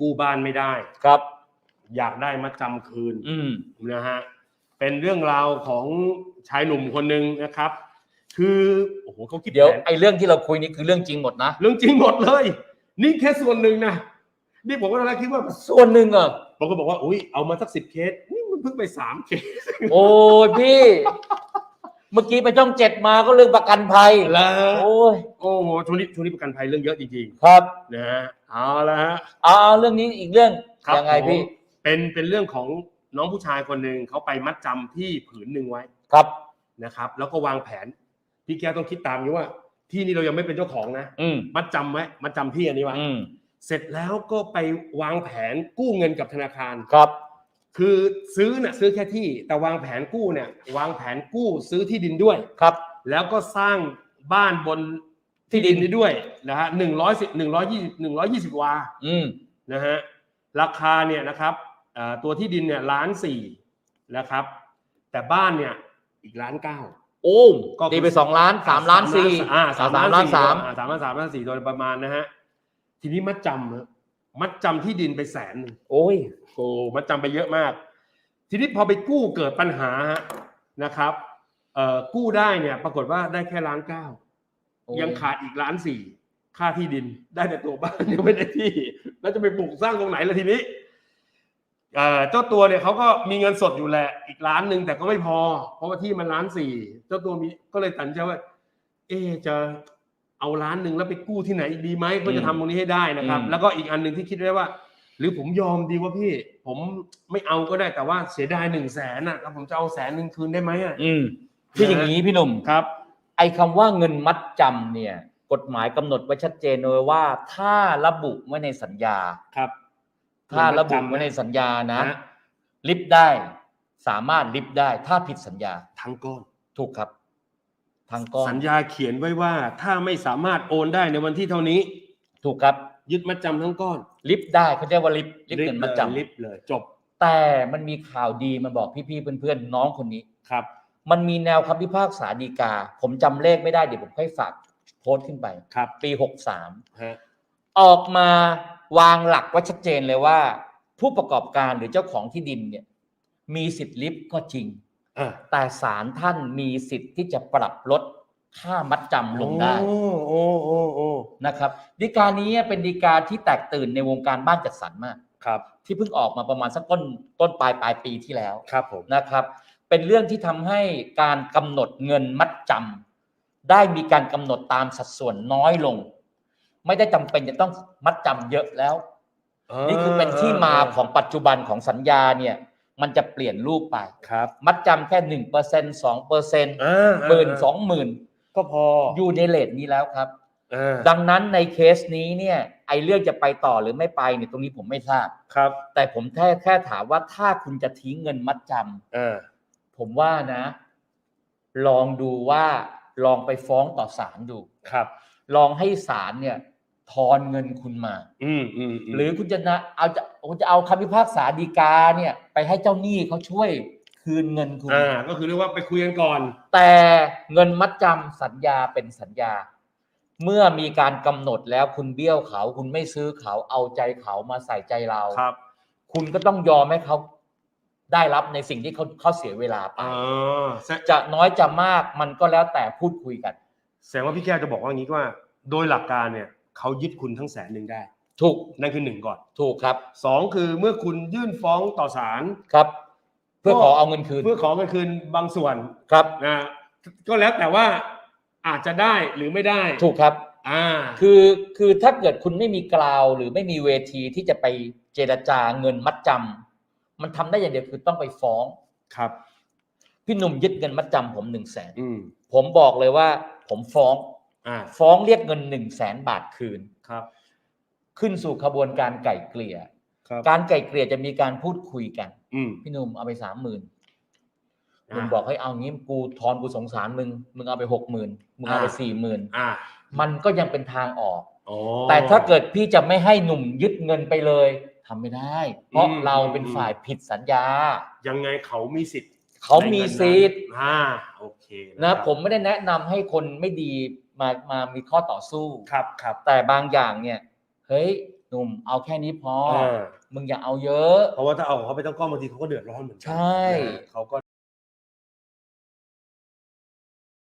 กู้บ้านไม่ได้ ครับ อยากได้มัดจำคืนอืมนะฮะเป็นเรื่องราวของชายหนุ่มคนหนึ่งนะครับ คือโอ้โหเขาคิดเดี๋ยวแผนไอ้เรื่องที่เราคุยนี่คือเรื่องจริงหมดนะ เรื่องจริงหมดเลย นี่แค่ส่วนหนึ่งนะนี่ผมก็ตอนแรกคิดว่าส่วนหนึ่งอะผมก็บอกว่าอุ้ยเอามาสักสิบเคสนี่มันเพิ่งไปสามเคส โอ้ยพี่ เมื่อกี้ไปช่องเจ็ดมาก็เรื่องประกันภัยแล้ว โอ้ยโอ้โหช่วงนี้ช่วงนี้ประกันภัยเรื่องเยอะจริงครับๆนะฮะเอาละฮะ เอาเอาเรื่องนี้อีกเรื่องครับยังไงพี่ผมเป็นเป็นเรื่องของน้องผู้ชายคนหนึ่งเขาไปมัดจำที่ผืนหนึ่งไว้ครับ นะครับ แล้วก็วางแผน พี่แก้วต้องคิดตามนี้ว่า ที่นี่เรายังไม่เป็นเจ้าของนะ อืมมัดจำไว้มัดจำที่อันนี้ไว้อืมเสร็จแล้วก็ไปวางแผนกู้เงินกับธนาคาร ครับ คือซื้อน่ะซื้อแค่ที่ แต่วางแผนกู้เนี่ยวางแผนกู้ซื้อที่ดินด้วย ครับ แล้วก็สร้างบ้านบนที่ดินนี้ด้วยนะฮะหนึ่งร้อยสิบหนึ่งร้อยยี่สิบหนึ่งร้อยยี่สิบวาอืมนะฮะราคาเนี่ยนะครับเอ่อตัวที่ดินเนี่ยล้านสี่นะครับ แต่บ้านเนี่ยอีกล้านเก้า โอ้ก็คือตีไปสองล้านสามล้านสี่อ่าสามสามล้านสามอ่สามล้านสามล้านสี่โดยประมาณนะฮะทีนี้มัดจำฮะ มัดจำที่ดินไปแสนหนึ่งโอ้ย โอ้มัดจำไปเยอะมาก ทีนี้พอไปกู้เกิดปัญหาฮะนะครับเอ่อกู้ได้เนี่ย ปรากฏว่าได้แค่ล้านเก้า โอ้ยังขาดอีกล้านสี่ค่าที่ดินได้แต่ตัวบ้าน ยังไม่ได้ที่ แล้วจะไปปลูกสร้างตรงไหนล่ะทีนี้เอ่อเจ้าตัวเนี่ยเขาก็มีเงินสดอยู่แหละอีกล้านหนึ่งแต่ก็ไม่พอ เพราะว่าที่มันล้านสี่เจ้าตัวมีก็เลยตัดสินใจว่า เอ๊ะจะ เอาล้านหนึ่งแล้วไปกู้ที่ไหนอีกดีไหมเพื่อจะทำตรงนี้ให้ได้นะครับ แล้วก็อีกอันหนึ่งที่คิดไว้ว่า หรือผมยอมดีว่าพี่ ผมไม่เอาก็ได้แต่ว่าเสียดายหนึ่งแสนอะแล้วผมจะเอาแสนหนึ่งคืนได้ไหมอะอืมคืออย่างนี้พี่หนุ่มครับ ไอ้คำว่าเงินมัดจำเนี่ย กฎหมายกำหนดไว้ชัดเจนเลยว่า ถ้าระบุไว้ในสัญญา ครับ ถ้าระบุไว้ในสัญญานะนะลิฟต์ได้ สามารถลิฟต์ได้ ถ้าผิดสัญญา ทั้งก้อน ถูกครับ ทางก้อนสัญญาเขียนไว้ว่าถ้าไม่สามารถโอนได้ในวันที่เท่านี้ ถูกครับยึดมัดจำทั้งก้อน ลิฟต์ได้เขาเรียกว่าลิฟต์ลิฟต์เงินมัดจำลิฟต์เลยจบ แต่มันมีข่าวดีมาบอกพี่ๆเพื่อนๆน้องคนนี้ครับ มันมีแนวคำพิพากษาดีกา ผมจำเลขไม่ได้เดี๋ยวผมค่อยฝากโพสต์ขึ้นไปครับ ปี63ฮะออกมาวางหลักไว้ชัดเจนเลยว่า ผู้ประกอบการหรือเจ้าของที่ดินเนี่ย มีสิทธิ์ลิฟต์ก็จริงอะ แต่ศาลท่านมีสิทธิ์ที่จะปรับลดค่ามัดจำลงได้โอ้โอ้โอ้โอ้นะครับดีกานี้เป็นดีกาที่แตกตื่นในวงการบ้านจัดสรรมากครับ ที่เพิ่งออกมาประมาณสักต้นต้นปลายปลายปีที่แล้วครับผมนะครับ เป็นเรื่องที่ทำให้การกำหนดเงินมัดจำได้มีการกำหนดตามสัดส่วนน้อยลง ไม่ได้จำเป็นจะต้องมัดจำเยอะแล้ว นี่คือเป็นที่มาของปัจจุบันของสัญญาเนี่ย มันจะเปลี่ยนรูปไป ครับมัดจำแค่หนึ่งเปอร์เซ็นสองเปอร์เซ็นต์อ่าหมื่นสองหมื่นก็พออยู่ในเลทนี้แล้วครับ อ่าดังนั้นในเคสนี้เนี่ยไอเรื่องจะไปต่อหรือไม่ไปเนี่ยตรงนี้ผมไม่ทราบ ครับแต่ผมแค่แค่ถามว่าถ้าคุณจะทิ้งเงินมัดจำอ่าผมว่านะ ลองดูว่าลองไปฟ้องต่อศาลดู ครับ ลองให้ศาลเนี่ย ทอนเงินคุณมา อืมอืมมหรือคุณจะนะเอาจะคุณจะเอาคำพิพากษาดีกาเนี่ย ไปให้เจ้าหนี้เขาช่วยคืนเงินคุณ อ่า ก็คือเรียกว่าไปคุยกันก่อน แต่เงินมัดจำสัญญาเป็นสัญญา เมื่อมีการกำหนดแล้วคุณเบี้ยวเขา คุณไม่ซื้อเขาเอาใจเขามาใส่ใจเรา ครับคุณก็ต้องยอมให้เขาได้รับในสิ่งที่เขาเขาเสียเวลาไปอ่าแสจะน้อยจะมากมันก็แล้วแต่พูดคุยกัน แสดงว่าพี่แก้วจะบอกว่าอย่างนี้ว่า โดยหลักการเนี่ย เขายึดคุณทั้งแสนหนึ่งได้ ถูกนั่นคือหนึ่งก่อนถูกครับสองคือเมื่อคุณยื่นฟ้องต่อศาลครับ เพื่อก็ขอเอาเงินคืนเพื่อขอเงินคืนบางส่วนครับนะก็แล้วแต่ว่าอาจจะได้หรือไม่ได้ถูกครับอ่าคือคือถ้าเกิดคุณไม่มีกราวหรือไม่มีเวทีที่จะไปเจรจาเงินมัดจำมันทำได้อย่างเดียวคือต้องไปฟ้องครับ พี่หนุ่มยึดเงินมัดจำผมหนึ่งแสนอืมผมบอกเลยว่า ผมฟ้อง อ่าฟ้องเรียกเงินหนึ่งแสนบาทคืน ครับ ขึ้นสู่ขบวนการไก่เกลี่ย ครับ การไก่เกลี่ยจะมีการพูดคุยกัน อืม พี่หนุ่มเอาไปสามหมื่นอ่ามึงบอกให้เอางี้กูทอนกูสงสารมึง มึงเอาไปหกหมื่นมึงเอาไปอ่า สี่หมื่นอ่ามันก็ยังเป็นทางออก อ๋อ แต่ถ้าเกิดพี่จะไม่ให้หนุ่มยึดเงินไปเลยทำไม่ได้ เพราะอืม เราเป็นอืมฝ่ายผิดสัญญา ยังไงเขามีสิทธิ์เขามีสิทธิ์ในเงินนั้นอ่าโอเคนะ ผมไม่ได้แนะนำให้คนไม่ดี มามามีข้อต่อสู้ ครับครับแต่บางอย่างเนี่ย เฮ้ยหนุ่มเอาแค่นี้พออ่ามึงอย่าเอาเยอะ เพราะว่าถ้าเอาของเขาไปตั้งก้อนบางทีเขาก็เดือดร้อนเหมือนกัใช่ นะเขาก็